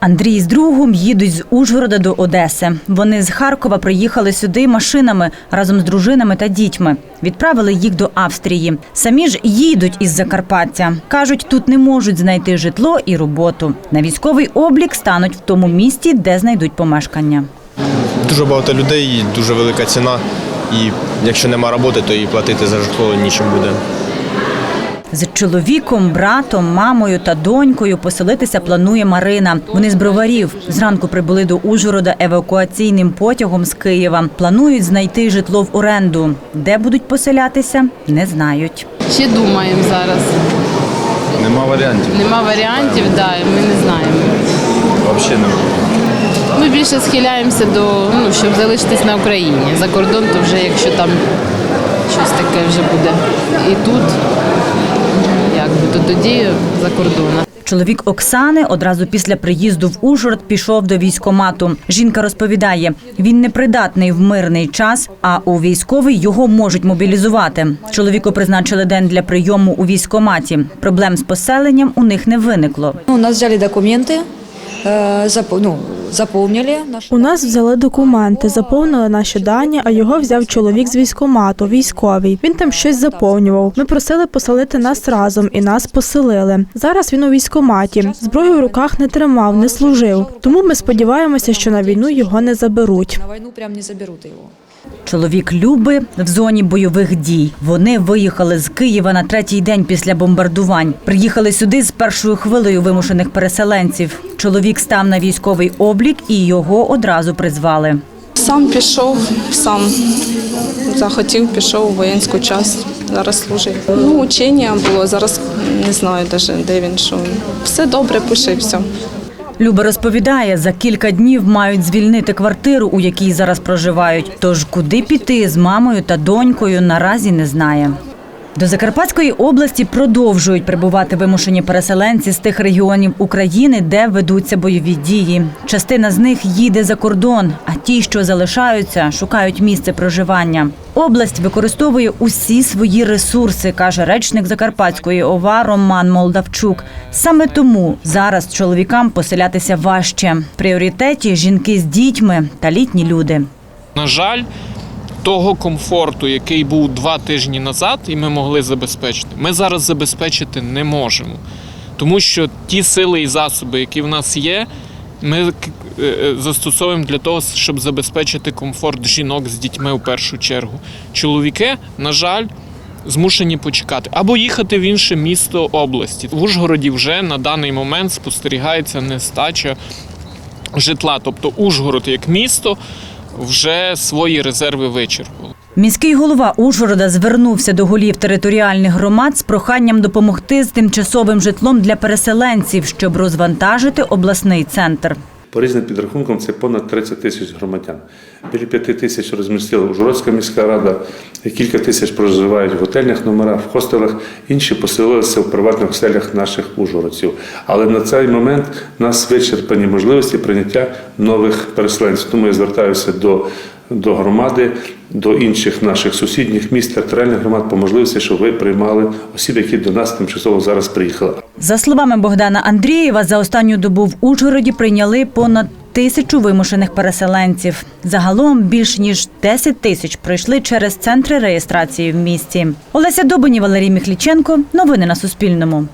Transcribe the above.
Андрій з другом їдуть з Ужгорода до Одеси. Вони з Харкова приїхали сюди машинами разом з дружинами та дітьми. Відправили їх до Австрії. Самі ж їдуть із Закарпаття. кажуть, тут не можуть знайти житло і роботу. На військовий облік стануть в тому місті, де знайдуть помешкання. Дуже багато людей, дуже велика ціна. І якщо нема роботи, то і платити за житло нічим буде. З чоловіком, братом, мамою та донькою поселитися планує Марина. Вони з броварів. Зранку прибули до Ужгорода евакуаційним потягом з Києва. Планують знайти житло в оренду. Де будуть поселятися, не знають. Ще думаємо зараз. Нема варіантів. Нема варіантів, да, ми не знаємо. Взагалі нема. Ми більше схиляємося до ну, щоб залишитись на Україні. За кордон, то вже якщо там щось таке вже буде і тут, якби то тоді за кордоном. Чоловік Оксани одразу після приїзду в Ужгород пішов до військомату. Жінка розповідає, він непридатний в мирний час, а у військовий його можуть мобілізувати. Чоловіку призначили день для прийому у військоматі. Проблем з поселенням у них не виникло. Ну, У нас взяли документы, запо- ну, заповнили. У нас взяли документи, заповнили наші дані, а його взяв чоловік з військомату, військовий. Він там щось заповнював. Ми просили поселити нас разом, і нас поселили. Зараз він у військоматі. Зброю в руках не тримав, не служив. Тому ми сподіваємося, що на війну його не заберуть. На войну прям не заберуть его. Чоловік Люби в зоні бойових дій. Вони виїхали з Києва на третій день після бомбардувань. Приїхали сюди з першою хвилею вимушених переселенців. Чоловік став на військовий облік і його одразу призвали. Сам пішов, сам захотів, пішов у воєнську часть. Зараз служить. Ну, учення було, зараз не знаю навіть, де він, що. Все добре, пише все. Люба розповідає, за кілька днів мають звільнити квартиру, у якій зараз проживають. Тож куди піти з мамою та донькою наразі не знає. До Закарпатської області продовжують прибувати вимушені переселенці з тих регіонів України, де ведуться бойові дії. Частина з них їде за кордон, а ті, що залишаються, шукають місце проживання. Область використовує усі свої ресурси, каже речник Закарпатської ОВА Роман Молдавчук. Саме тому зараз чоловікам поселятися важче. В пріоритеті жінки з дітьми та літні люди. На жаль, того комфорту, який був два тижні назад, і ми могли забезпечити, ми зараз забезпечити не можемо. Тому що ті сили і засоби, які в нас є, ми е, е, застосовуємо для того, щоб забезпечити комфорт жінок з дітьми в першу чергу. Чоловіки, на жаль, змушені почекати або їхати в інше місто області. В Ужгороді вже на даний момент спостерігається нестача житла. Тобто Ужгород як місто вже свої резерви вичерпали. Міський голова Ужгорода звернувся до голів територіальних громад з проханням допомогти з тимчасовим житлом для переселенців, щоб розвантажити обласний центр. По різним підрахункам це понад 30 тисяч громадян. Біля 5 тисяч розмістила Ужгородська міська рада, кілька тисяч проживають в готельних номерах, в хостелах, інші поселилися в приватних оселях наших ужгородців. Але на цей момент нас вичерпані можливості прийняття нових переселенців. Тому я звертаюся до, до громади, до інших наших сусідніх міст, територіальних громад по можливості, щоб ви приймали осіб, які до нас тимчасово зараз приїхали. За словами Богдана Андрієва, за останню добу в Ужгороді прийняли понад тисячу вимушених переселенців. Загалом більш ніж 10 тисяч пройшли через центри реєстрації в місті. Олеся Добані, Валерій Міхліченко. Новини на Суспільному.